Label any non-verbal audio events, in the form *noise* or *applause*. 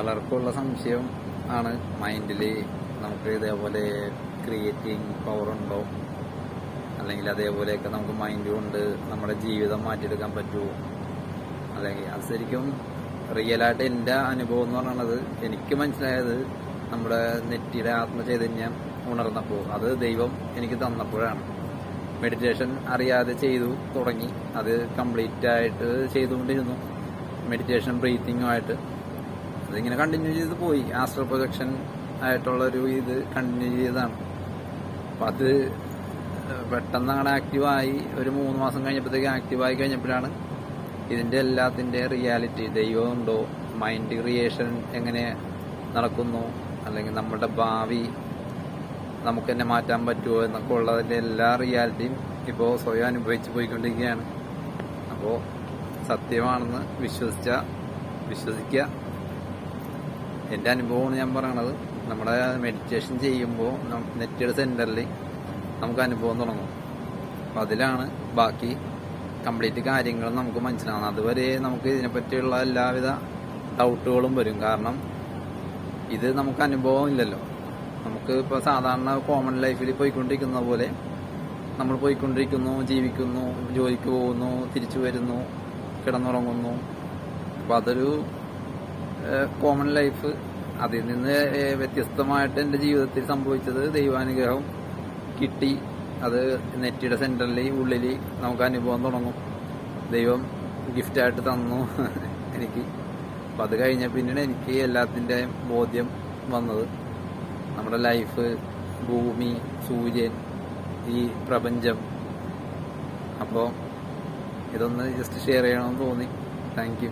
പലർക്കുള്ള സംശയം ആണ് മൈൻഡിൽ നമുക്ക് ഇതേപോലെ ക്രിയേറ്റിംഗ് പവർ ഉണ്ടോ? അല്ലെങ്കിൽ അതേപോലെയൊക്കെ നമുക്ക് മൈൻഡ് കൊണ്ട് നമ്മുടെ ജീവിതം മാറ്റിയെടുക്കാൻ പറ്റുമോ അല്ലെങ്കിൽ അത് ശരിക്കും റിയലായിട്ട് എന്റെ അനുഭവം എന്ന് പറയുന്നത് എനിക്ക് മനസ്സിലായത് നമ്മുടെ നെറ്റിയുടെ ആത്മചൈതന്യം ഉണർന്നപ്പോൾ അത് ദൈവം എനിക്ക് തന്നപ്പോഴാണ്. മെഡിറ്റേഷൻ അറിയാതെ ചെയ്തു തുടങ്ങി. അത് കംപ്ലീറ്റ് ആയിട്ട് ചെയ്തുകൊണ്ടിരുന്നു. മെഡിറ്റേഷൻ ബ്രീത്തിങ്ങുമായിട്ട് അതിങ്ങനെ കണ്ടിന്യൂ ചെയ്ത് പോയി. ആസ്ട്രോ പ്രൊജക്ഷൻ ആയിട്ടുള്ളൊരു ഇത് കണ്ടിന്യൂ ചെയ്തതാണ്. അപ്പം അത് പെട്ടെന്ന് അങ്ങനെ ആക്റ്റീവായി ഒരു മൂന്ന് മാസം കഴിഞ്ഞപ്പോഴത്തേക്ക് ആക്റ്റീവായി കഴിഞ്ഞപ്പോഴാണ് ഇതിന്റെ എല്ലാത്തിന്റെ റിയാലിറ്റി ദൈവമുണ്ടോ? മൈൻഡ് ക്രിയേഷൻ എങ്ങനെ നടക്കുന്നു? അല്ലെങ്കിൽ നമ്മുടെ ഭാവി നമുക്ക് തന്നെ മാറ്റാൻ പറ്റുമോ എന്നൊക്കെ ഉള്ളതിന്റെ എല്ലാ റിയാലിറ്റിയും ഇപ്പോൾ സ്വയം അനുഭവിച്ച് പോയിക്കൊണ്ടിരിക്കുകയാണ്. അപ്പോൾ സത്യമാണെന്ന് വിശ്വസിച്ച വിശ്വസിക്കുക. എന്റെ അനുഭവമാണ് ഞാൻ പറയണത്. നമ്മുടെ മെഡിറ്റേഷൻ ചെയ്യുമ്പോൾ നെറ്റഡ് സെന്ററിൽ നമുക്ക് അനുഭവം തുടങ്ങും. അപ്പം അതിലാണ് ബാക്കി കംപ്ലീറ്റ് കാര്യങ്ങളും നമുക്ക് മനസ്സിലാവുന്നത്. അതുവരെ നമുക്ക് ഇതിനെപ്പറ്റിയുള്ള എല്ലാവിധ ഡൗട്ടുകളും വരും. കാരണം ഇത് നമുക്ക് അനുഭവം ഇല്ലല്ലോ. നമുക്ക് ഇപ്പോൾ സാധാരണ കോമൺ ലൈഫിൽ പോയിക്കൊണ്ടിരിക്കുന്ന പോലെ നമ്മൾ പോയിക്കൊണ്ടിരിക്കുന്നു ജീവിക്കുന്നു ജോലിക്ക് പോകുന്നു തിരിച്ചു വരുന്നു കിടന്നുറങ്ങുന്നു. അപ്പം അതൊരു കോമൺ ലൈഫ് അതിൽ നിന്ന് വ്യത്യസ്തമായിട്ട് എന്റെ ജീവിതത്തിൽ സംഭവിച്ചത് ദൈവാനുഗ്രഹം കിട്ടി. അത് നെറ്റിയുടെ സെന്ററിൽ ഉള്ളിൽ നമുക്ക് അനുഭവം തുടങ്ങും. ദൈവം ഗിഫ്റ്റായിട്ട് തന്നു *laughs* എനിക്ക്. അപ്പം അത് കഴിഞ്ഞ പിന്നീട് എനിക്ക് എല്ലാത്തിന്റെയും ബോധ്യം വന്നത്. നമ്മുടെ ലൈഫ് ഭൂമി സൂര്യൻ ഈ പ്രപഞ്ചം. അപ്പോൾ ഇതൊന്ന് ജസ്റ്റ് ഷെയർ ചെയ്യണമെന്ന് തോന്നി. Thank you